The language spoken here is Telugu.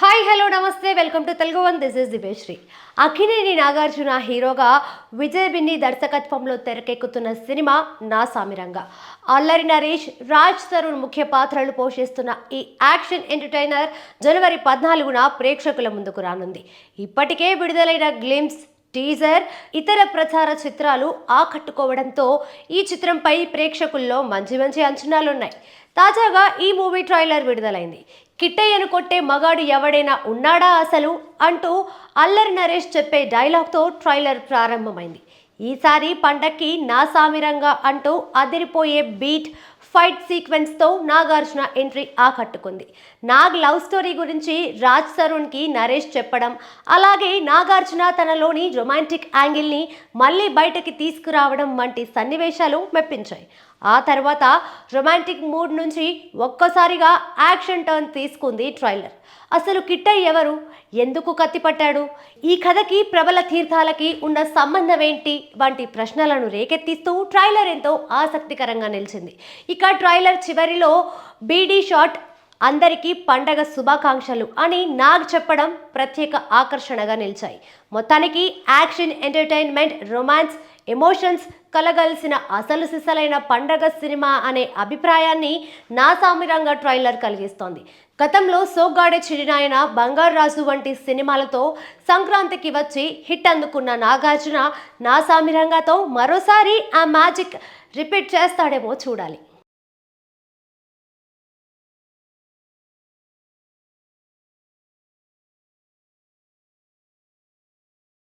Hi hello namaste. Welcome to Telugu one this is దివేశ్రీ Akkineni Nagarjuna హీరోగా విజయ్ బిన్ని దర్శకత్వంలో తెరకెక్కుతున్న సినిమా నా సామిరంగ. అల్లరి నరేష్ రాజ్ తరుణ్ ముఖ్య పాత్రలు పోషిస్తున్న ఈ యాక్షన్ ఎంటర్టైనర్ జనవరి పద్నాలుగున ప్రేక్షకుల ముందుకు రానుంది. ఇప్పటికే విడుదలైన గ్లిమ్స్ టీజర్ ఇతర ప్రచార చిత్రాలు ఆకట్టుకోవడంతో ఈ చిత్రంపై ప్రేక్షకుల్లో మంచి మంచి అంచనాలున్నాయి. తాజాగా ఈ మూవీ ట్రైలర్ విడుదలైంది. కిట్టయ్యను కొట్టే మగాడు ఎవడైనా ఉన్నాడా అసలు అంటూ అల్లరి నరేష్ చెప్పే డైలాగ్తో ట్రైలర్ ప్రారంభమైంది. ఈసారి పండక్కి నా సామిరంగా అంటూ అదిరిపోయే బీట్ ఫైట్ సీక్వెన్స్తో నాగార్జున ఎంట్రీ ఆకట్టుకుంది. నాగ్ లవ్ స్టోరీ గురించి రాజ్ తరుణ్కి నరేష్ చెప్పడం అలాగే నాగార్జున తనలోని రొమాంటిక్ యాంగిల్ని మళ్ళీ బయటకి తీసుకురావడం వంటి సన్నివేశాలు మెప్పించాయి. ఆ తర్వాత రొమాంటిక్ మూడ్ నుంచి ఒక్కసారిగా యాక్షన్ టర్న్ తీసుకుంది ట్రైలర్. అసలు కిట్టయ్య ఎవరు? ఎందుకు కత్తిపట్టాడు ఈ కథకి ప్రబల తీర్థాలకి ఉన్న సంబంధం ఏంటి? వంటి ప్రశ్నలను రేకెత్తిస్తూ ట్రైలర్ ఎంతో ఆసక్తికరంగా నిలిచింది. ఇక ట్రైలర్ చివరిలో బీడీ షాట్ అందరికీ పండగ శుభాకాంక్షలు అని నాగ్ చెప్పడం ప్రత్యేక ఆకర్షణగా నిలిచాయి. మొత్తానికి యాక్షన్ ఎంటర్టైన్మెంట్ రొమాన్స్ ఎమోషన్స్ కలగలిసిన అసలు సిసలైన పండగ సినిమా అనే అభిప్రాయాన్ని నాసామిరంగా ట్రైలర్ కలిగిస్తోంది. గతంలో సోగ్గాడే చిరినాయన బంగారు రాజు వంటి సినిమాలతో సంక్రాంతికి వచ్చి హిట్ అందుకున్న నాగార్జున నాసామిరంగాతో మరోసారి ఆ మ్యాజిక్ రిపీట్ చేస్తాడేమో చూడాలి.